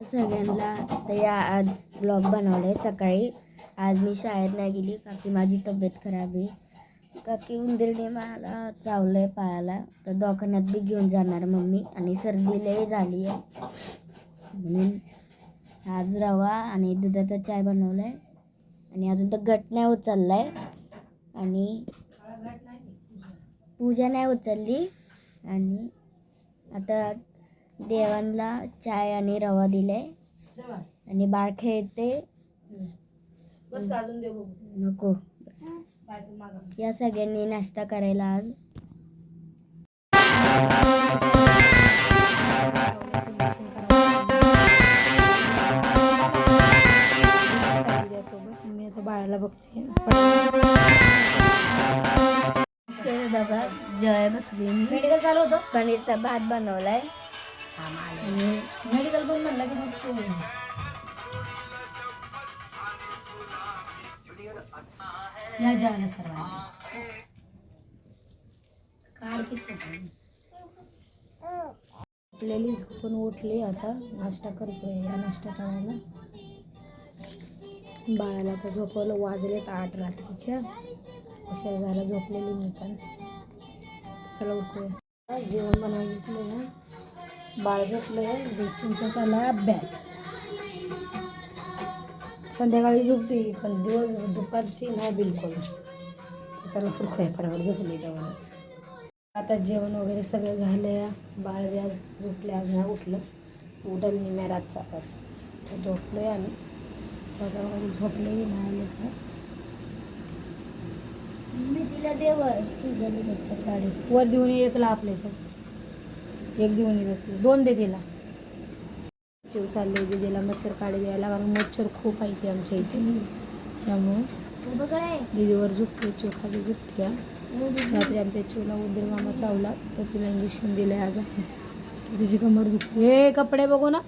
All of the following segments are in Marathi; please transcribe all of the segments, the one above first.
सगळ्यांना तर या आज ब्लॉग बनवले सकाळी. आज मी शाळेत नाही गेली. का की माझी तब्येत खराब आहे. का की उंदीरने मला चावलं पायाला. तर दवाखान्यात बी घेऊन जाणार मम्मी आणि सर्दी लई झाली आहे. म्हणून आज रवा आणि दुधाचा चाय बनवला आहे आणि अजून तर गट नाही उचलला आहे आणि पूजा नाही उचलली. आणि आता देवांना चाय आणि रवा दिलाय. आणि बाळ खेळते बस घालून दे नको. या सगळ्यांनी नाश्ता करायला आज. सोबत मी आता बाळाला बघते बघा जय बसली मी. मेडिकल चालू होतं? पनीरचा भात बनवलाय. आणि मेडिकल पण म्हणलं की मग या जेवायला सर्वांना. किती आपल्याला झोपून उठली आता. नाश्ता करतोय या नाश्ता करायला. बाळाला आता झोपवलं वाजलेत आठ रात्रीच्या. उशीर झाला झोपलेली मी पण. चला उठूया. जेवण बनवून घेतलं बाळ झोपलं चिंचा चाला अभ्यास. संध्याकाळी झोपते पण दिवस दुपारची नाही बिलकुल. तर चला उरकूया फटाफट झोपली तेव्हाच. आता जेवण वगैरे सगळं झालं बाळ व्याज झोपले आज नाही उठलं. उठल निम्या रातचा तर झोपलोय आम्ही. बघा वगैरे झोपले नाही मी तिला देवर तुझ्या गाडी वर देऊन एकला आपले पण. एक देऊन येतो दोन दे तिला. जीव चालले दीदीला मच्छर काढे द्यायला. कारण मच्छर खूप आहे ते आमच्या इथे. त्यामुळं उभं काय दीदीवर झुकते चिव खाली झुकते. रात्री आमच्या चिवला उदर मामा चावला तर तिला इंजेक्शन दिलं आज. आहे तर तिची कमर झुकते हे कपडे बघू ना.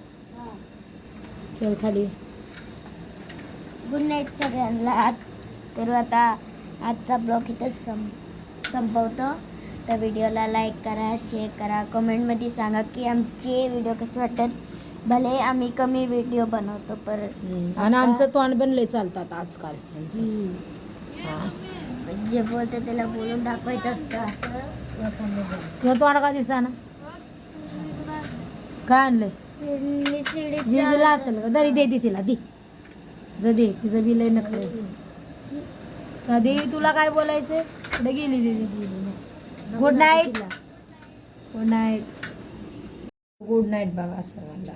चल खाली. गुड नाईट सगळ्यांना. तर आता आजचा ब्लॉग इथंच सं संपवतं. तर व्हिडिओला लाईक करा शेअर करा. कमेंटमध्ये सांगा की आमचे व्हिडिओ कसे वाटतात. भले आम्ही कमी व्हिडिओ बनवतो परत आणि आमचं तोंड पण लय चालतात आजकाल. यांचं. हा. जे बोलतं त्याला बोलून दाखवायचं असतं. असं तुझं तोंड का दिसा ना काय आणलंय? विजला असेल का दरी दे दे तिला दे. जा दे तिचं बी लय नखरे. कधी तुला काय बोलायचंय? कुठे गेली दीदी good night good night good night बाबा सर्वांना.